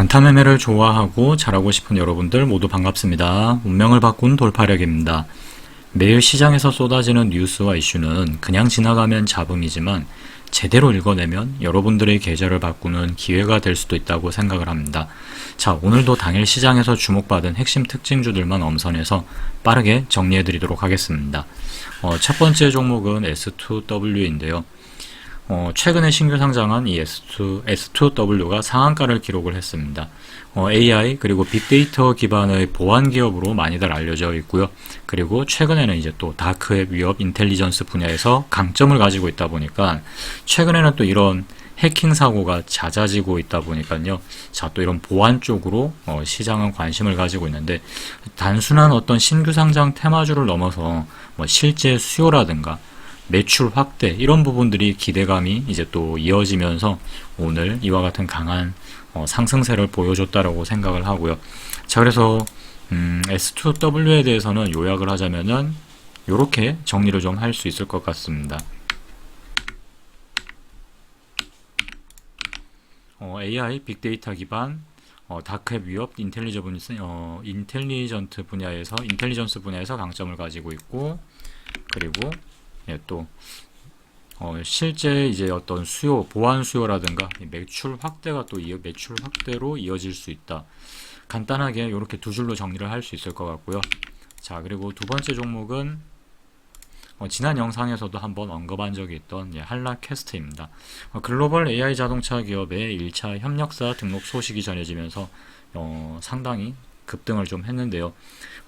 단타 매매를 좋아하고 잘하고 싶은 여러분들 모두 반갑습니다. 운명을 바꾼 돌파력입니다. 매일 시장에서 쏟아지는 뉴스와 이슈는 그냥 지나가면 잡음이지만 제대로 읽어내면 여러분들의 계좌를 바꾸는 기회가 될 수도 있다고 생각을 합니다. 자, 오늘도 당일 시장에서 주목받은 핵심 특징주들만 엄선해서 빠르게 정리해 드리도록 하겠습니다. 어, 첫 번째 종목은 S2W인데요. 어, 최근에 신규 상장한 이 S2, S2W가 상한가를 기록을 했습니다. 어, AI 그리고 빅데이터 기반의 보안 기업으로 많이들 알려져 있고요. 그리고 최근에는 이제 또 다크웹 위협 인텔리전스 분야에서 강점을 가지고 있다 보니까 최근에는 또 이런 해킹 사고가 잦아지고 있다 보니까요. 자, 또 이런 보안 쪽으로 어, 시장은 관심을 가지고 있는데 단순한 어떤 신규 상장 테마주를 넘어서 뭐 실제 수요라든가 매출 확대 이런 부분들이 기대감이 이제 또 이어지면서 오늘 이와 같은 강한 어, 상승세를 보여줬다라고 생각을 하고요. 자 그래서 음, S2W에 대해서는 요약을 하자면은 이렇게 정리를 좀 할 수 있을 것 같습니다. 어, AI 빅데이터 기반 어, 다크웹 위협 인텔리전스 어, 인텔리전트 분야에서 인텔리전스 분야에서 강점을 가지고 있고 그리고 예, 또 어, 실제 이제 어떤 수요, 보안 수요라든가 매출 확대가 또 이어, 매출 확대로 이어질 수 있다. 간단하게 이렇게 두 줄로 정리를 할 수 있을 것 같고요. 자, 그리고 두 번째 종목은 어, 지난 영상에서도 한번 언급한 적이 있던 예, 한라캐스트입니다. 어, 글로벌 AI 자동차 기업의 1차 협력사 등록 소식이 전해지면서 어, 상당히 급등을 좀 했는데요.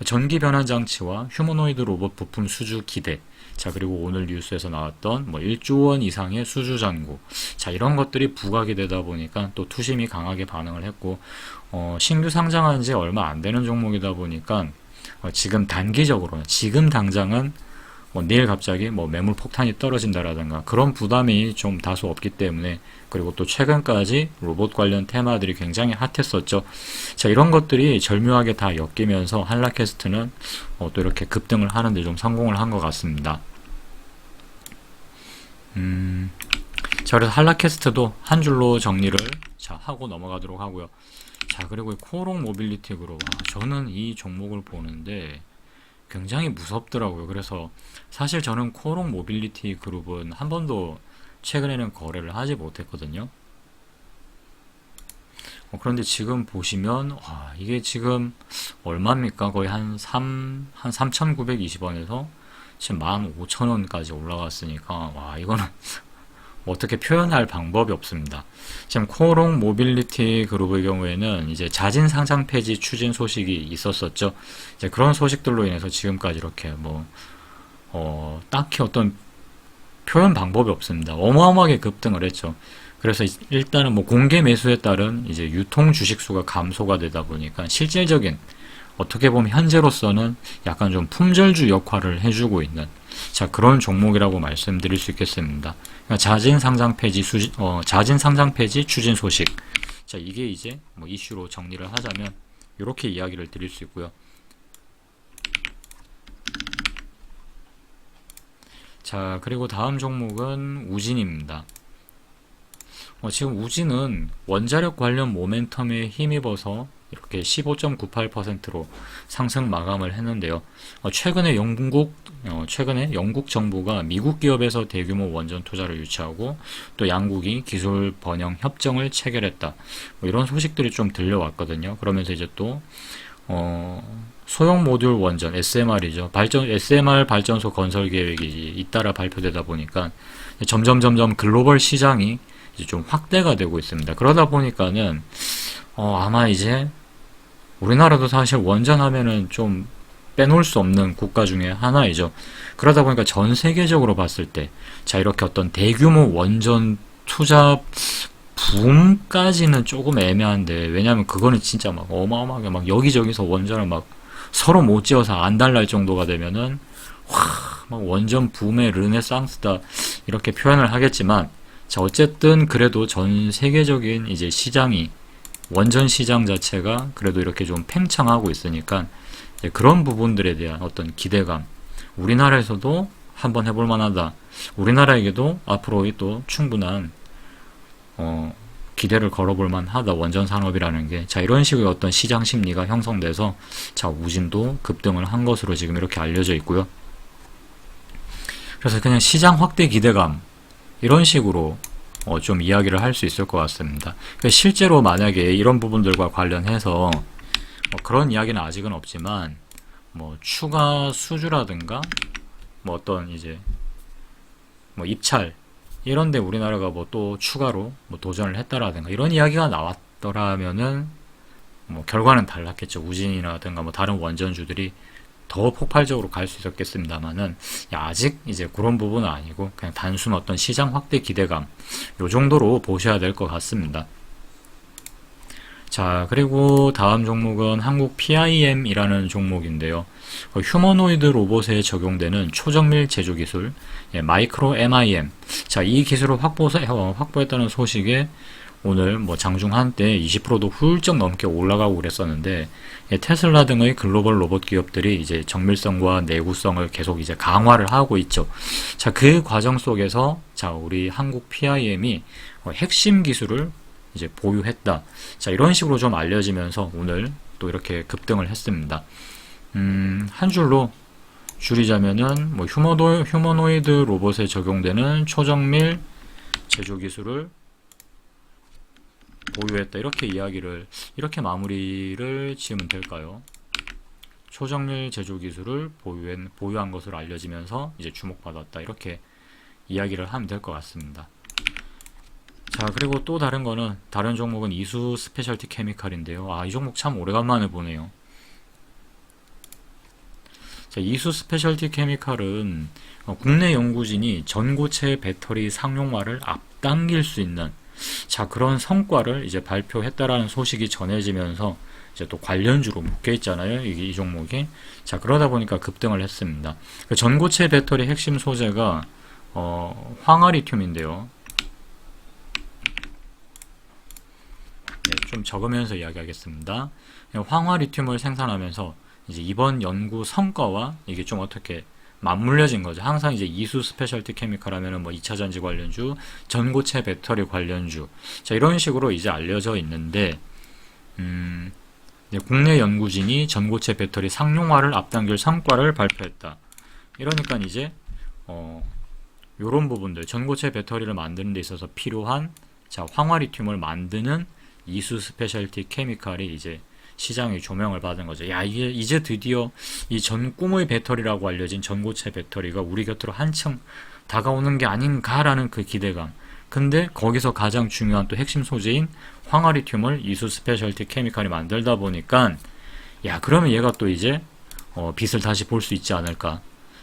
전기 변환 장치와 휴머노이드 로봇 부품 수주 기대, 자, 그리고 오늘 뉴스에서 나왔던 뭐 1조 원 이상의 수주 잔고. 자, 이런 것들이 부각이 되다 보니까 또 투심이 강하게 반응을 했고, 어, 신규 상장한 지 얼마 안 되는 종목이다 보니까 어, 지금 단기적으로는, 지금 당장은 뭐 내일 갑자기 뭐 매물 폭탄이 떨어진다라든가 그런 부담이 좀 다소 없기 때문에 그리고 또 최근까지 로봇 관련 테마들이 굉장히 핫했었죠. 자 이런 것들이 절묘하게 다 엮이면서 한라캐스트는 어, 또 이렇게 급등을 하는데 좀 성공을 한 것 같습니다. 음, 자 그래서 한라캐스트도 한 줄로 정리를 자 하고 넘어가도록 하고요. 자 그리고 코롱 모빌리티 그룹 아, 저는 이 종목을 보는데 굉장히 무섭더라고요. 그래서 사실 저는 코롱 모빌리티 그룹은 한 번도 최근에는 거래를 하지 못했거든요. 어, 그런데 지금 보시면 와, 이게 지금 얼마입니까? 거의 한 3, 한 3,920원에서 지금 15,000원까지 올라갔으니까 와, 이거는 어떻게 표현할 방법이 없습니다. 지금 코롱 모빌리티 그룹의 경우에는 이제 자진 상장 폐지 추진 소식이 있었었죠. 이제 그런 소식들로 인해서 지금까지 이렇게 뭐, 어, 딱히 어떤 표현 방법이 없습니다. 어마어마하게 급등을 했죠. 그래서 일단은 뭐 공개 매수에 따른 이제 유통 주식 수가 감소가 되다 보니까 실질적인 어떻게 보면 현재로서는 약간 좀 품절주 역할을 해주고 있는 자 그런 종목이라고 말씀드릴 수 있겠습니다. 그러니까 자진 상장 폐지 수, 어, 자진 상장 폐지 추진 소식. 자 이게 이제 뭐 이슈로 정리를 하자면 이렇게 이야기를 드릴 수 있고요. 자 그리고 다음 종목은 우진입니다. 어, 지금 우진은 원자력 관련 모멘텀에 힘입어서 이렇게 15.98%로 상승 마감을 했는데요. 어, 최근에 영국 어, 최근에 영국 정부가 미국 기업에서 대규모 원전 투자를 유치하고 또 양국이 기술 번영 협정을 체결했다. 뭐 이런 소식들이 좀 들려왔거든요. 그러면서 이제 또 어, 소형 모듈 원전 SMR이죠. 발전 SMR 발전소 건설 계획이 잇따라 발표되다 보니까 점점 점점 글로벌 시장이 좀 확대가 되고 있습니다. 그러다 보니까는 어, 아마 이제 우리나라도 사실 원전 하면은 좀 빼놓을 수 없는 국가 중에 하나이죠. 그러다 보니까 전 세계적으로 봤을 때, 자, 이렇게 어떤 대규모 원전 투자 붐까지는 조금 애매한데, 왜냐면 그거는 진짜 막 어마어마하게 막 여기저기서 원전을 막 서로 못 지어서 안달날 정도가 되면은, 와, 막 원전 붐의 르네상스다. 이렇게 표현을 하겠지만, 자, 어쨌든 그래도 전 세계적인 이제 시장이 원전 시장 자체가 그래도 이렇게 좀 팽창하고 있으니까 그런 부분들에 대한 어떤 기대감 우리나라에서도 한번 해볼 만하다. 우리나라에게도 앞으로 또 충분한 어, 기대를 걸어볼 만하다. 원전 산업이라는 게. 자 이런 식의 어떤 시장 심리가 형성돼서 자 우진도 급등을 한 것으로 지금 이렇게 알려져 있고요. 그래서 그냥 시장 확대 기대감 이런 식으로 어, 좀 이야기를 할 수 있을 것 같습니다. 그러니까 실제로 만약에 이런 부분들과 관련해서 뭐 그런 이야기는 아직은 없지만 뭐 추가 수주라든가 뭐 어떤 이제 뭐 입찰 이런데 우리나라가 뭐 또 추가로 뭐 도전을 했다라든가 이런 이야기가 나왔더라면은 뭐 결과는 달랐겠죠. 우진이라든가 뭐 다른 원전주들이 더 폭발적으로 갈 수 있었겠습니다만은 아직 이제 그런 부분은 아니고 그냥 단순 어떤 시장 확대 기대감 요 정도로 보셔야 될 것 같습니다. 자, 그리고 다음 종목은 한국 PIM이라는 종목인데요. 어, 휴머노이드 로봇에 적용되는 초정밀 제조 기술, 예, 마이크로 MIM. 자, 이 기술을 확보, 어, 확보했다는 소식에 오늘 뭐 장중 한때 20%도 훌쩍 넘게 올라가고 그랬었는데 예, 테슬라 등의 글로벌 로봇 기업들이 이제 정밀성과 내구성을 계속 이제 강화를 하고 있죠. 자, 그 과정 속에서 자, 우리 한국 PIM이 어, 핵심 기술을 이제 보유했다. 자, 이런 식으로 좀 알려지면서 오늘 또 이렇게 급등을 했습니다. 음, 한 줄로 줄이자면은 뭐 휴머노, 휴머노이드 로봇에 적용되는 초정밀 제조 기술을 보유했다. 이렇게 이야기를 이렇게 마무리를 지으면 될까요? 초정밀 제조 기술을 보유한, 보유한 것으로 알려지면서 이제 주목받았다. 이렇게 이야기를 하면 될 것 같습니다. 자, 그리고 또 다른 거는, 다른 종목은 이수 스페셜티 케미칼인데요. 아, 이 종목 참 오래간만에 보네요. 자, 이수 스페셜티 케미칼은 어, 국내 연구진이 전고체 배터리 상용화를 앞당길 수 있는 자, 그런 성과를 이제 발표했다라는 소식이 전해지면서 이제 또 관련주로 묶여 있잖아요. 이, 이 종목이. 자, 그러다 보니까 급등을 했습니다. 그 전고체 배터리 핵심 소재가 어, 황화리튬인데요. 좀 적으면서 이야기하겠습니다. 황화 리튬을 생산하면서 이제 이번 연구 성과와 이게 좀 어떻게 맞물려진 거죠. 항상 이제 이수 스페셜티 케미칼 하면은 뭐 2차 전지 관련주, 전고체 배터리 관련주. 자, 이런 식으로 이제 알려져 있는데, 음, 국내 연구진이 전고체 배터리 상용화를 앞당길 성과를 발표했다. 이러니까 이제, 어, 요런 부분들, 전고체 배터리를 만드는 데 있어서 필요한, 자, 황화리튬을 만드는 이수 스페셜티 케미칼이 이제 시장의 조명을 받은 거죠. 야, 이게 이제 드디어 이 전 꿈의 배터리라고 알려진 전고체 배터리가 우리 곁으로 한층 다가오는 게 아닌가라는 그 기대감. 근데 거기서 가장 중요한 또 핵심 소재인 황화리튬을 이수 스페셜티 케미칼이 만들다 보니까 야, 그러면 얘가 또 이제 어, 빛을 다시 볼 수 있지 않을까.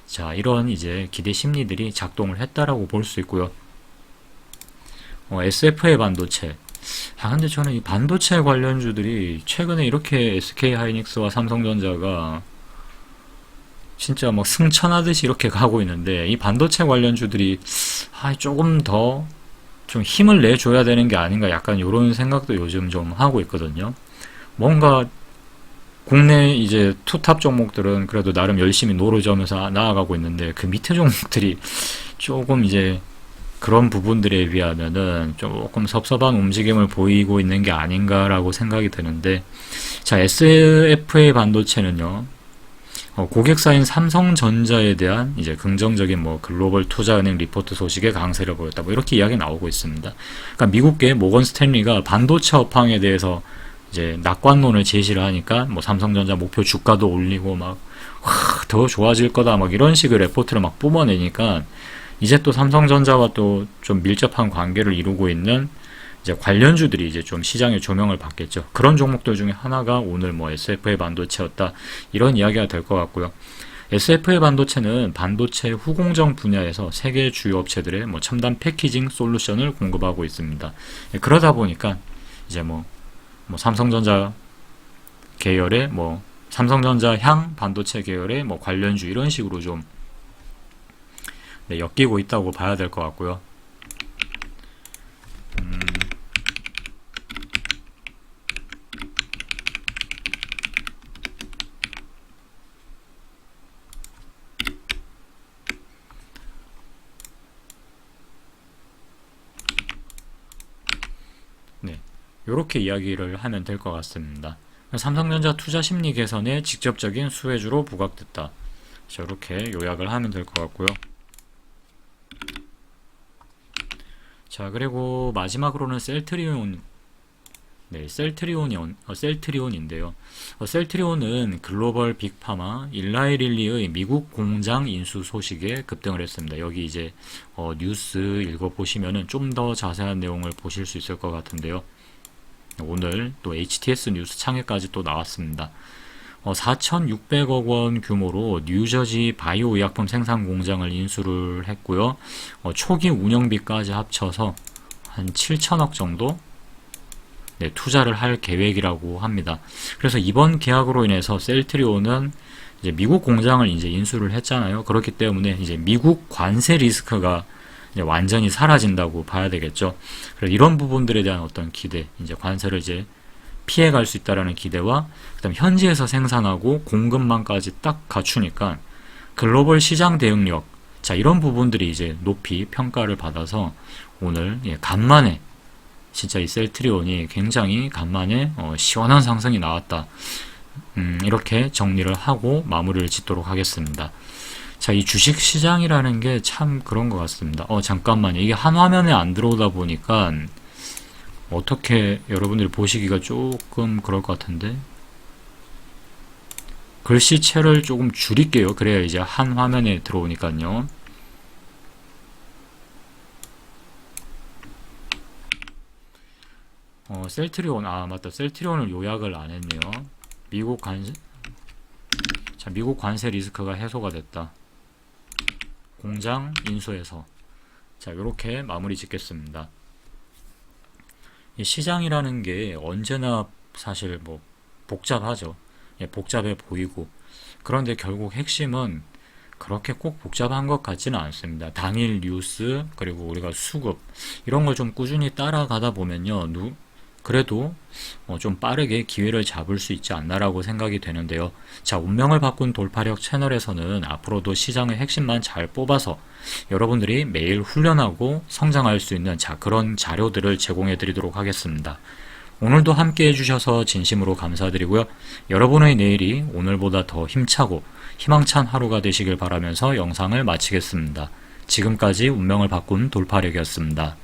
자, 이런 이제 기대 심리들이 작동을 했다라고 볼 수 있고요. 어, SFA 반도체. 아, 근데 저는 이 반도체 관련주들이 최근에 이렇게 SK 하이닉스와 삼성전자가 진짜 막 승천하듯이 이렇게 가고 있는데 이 반도체 관련주들이 아, 조금 더 좀 힘을 내줘야 되는 게 아닌가 약간 이런 생각도 요즘 좀 하고 있거든요. 뭔가 국내 이제 투탑 종목들은 그래도 나름 열심히 노르저면서 나아가고 있는데 그 밑에 종목들이 조금 이제 그런 부분들에 비하면은 조금 섭섭한 움직임을 보이고 있는 게 아닌가라고 생각이 드는데, 자, SFA 반도체는요, 어, 고객사인 삼성전자에 대한 이제 긍정적인 뭐 글로벌 투자은행 리포트 소식에 강세를 보였다. 뭐 이렇게 이야기 나오고 있습니다. 그러니까 미국계 모건 스탠리가 반도체 업황에 대해서 이제 낙관론을 제시를 하니까 뭐 삼성전자 목표 주가도 올리고 막 더 좋아질 거다 막 이런 식의 레포트를 막 뿜어내니까 이제 또 삼성전자와 또 좀 밀접한 관계를 이루고 있는 이제 관련주들이 이제 좀 시장의 조명을 받겠죠. 그런 종목들 중에 하나가 오늘 뭐 SFA 반도체였다. 이런 이야기가 될 것 같고요. SFA 반도체는 반도체 후공정 분야에서 세계 주요 업체들의 뭐 첨단 패키징 솔루션을 공급하고 있습니다. 예, 그러다 보니까 이제 뭐, 뭐 삼성전자 계열의 뭐 삼성전자 향 반도체 계열의 뭐 관련주 이런 식으로 좀 네, 엮이고 있다고 봐야 될 것 같고요. 음, 네. 이렇게 이야기를 하면 될 것 같습니다. 삼성전자 투자 심리 개선에 직접적인 수혜주로 부각됐다. 자, 이렇게 요약을 하면 될 것 같고요. 자, 그리고 마지막으로는 셀트리온 네, 셀트리온이 어, 셀트리온인데요. 어, 셀트리온은 글로벌 빅파마 일라이릴리의 미국 공장 인수 소식에 급등을 했습니다. 여기 이제 어, 뉴스 읽어 보시면은 좀 더 자세한 내용을 보실 수 있을 것 같은데요. 오늘 또 HTS 뉴스 창에까지 또 나왔습니다. 어, 4,600억 원 규모로 뉴저지 바이오 의약품 생산 공장을 인수를 했고요. 어, 초기 운영비까지 합쳐서 한 7천억 정도 네, 투자를 할 계획이라고 합니다. 그래서 이번 계약으로 인해서 셀트리온은 이제 미국 공장을 이제 인수를 했잖아요. 그렇기 때문에 이제 미국 관세 리스크가 이제 완전히 사라진다고 봐야 되겠죠. 그래서 이런 부분들에 대한 어떤 기대, 이제 관세를 이제 피해갈 수 있다라는 기대와 그다음 현지에서 생산하고 공급망까지 딱 갖추니까 글로벌 시장 대응력, 자 이런 부분들이 이제 높이 평가를 받아서 오늘 예, 간만에 진짜 이 셀트리온이 굉장히 간만에 어, 시원한 상승이 나왔다. 음, 이렇게 정리를 하고 마무리를 짓도록 하겠습니다. 자, 이 주식 시장이라는 게 참 그런 것 같습니다. 어, 잠깐만요. 이게 한 화면에 안 들어오다 보니까 어떻게 여러분들이 보시기가 조금 그럴 것 같은데 글씨체를 조금 줄일게요. 그래야 이제 한 화면에 들어오니까요. 어, 셀트리온, 아, 맞다. 셀트리온을 요약을 안 했네요. 미국 관세, 자, 미국 관세 리스크가 해소가 됐다. 공장 인수해서. 자, 이렇게 마무리 짓겠습니다. 이 시장이라는 게 언제나 사실 뭐 복잡하죠. 예, 복잡해 보이고. 그런데 결국 핵심은 그렇게 꼭 복잡한 것 같지는 않습니다. 당일 뉴스, 그리고 우리가 수급, 이런 걸 좀 꾸준히 따라가다 보면요. 누, 그래도 어, 좀 빠르게 기회를 잡을 수 있지 않나라고 생각이 되는데요. 자, 운명을 바꾼 돌파력 채널에서는 앞으로도 시장의 핵심만 잘 뽑아서 여러분들이 매일 훈련하고 성장할 수 있는 자, 그런 자료들을 제공해 드리도록 하겠습니다. 오늘도 함께 해주셔서 진심으로 감사드리고요. 여러분의 내일이 오늘보다 더 힘차고 희망찬 하루가 되시길 바라면서 영상을 마치겠습니다. 지금까지 운명을 바꾼 돌파력이었습니다.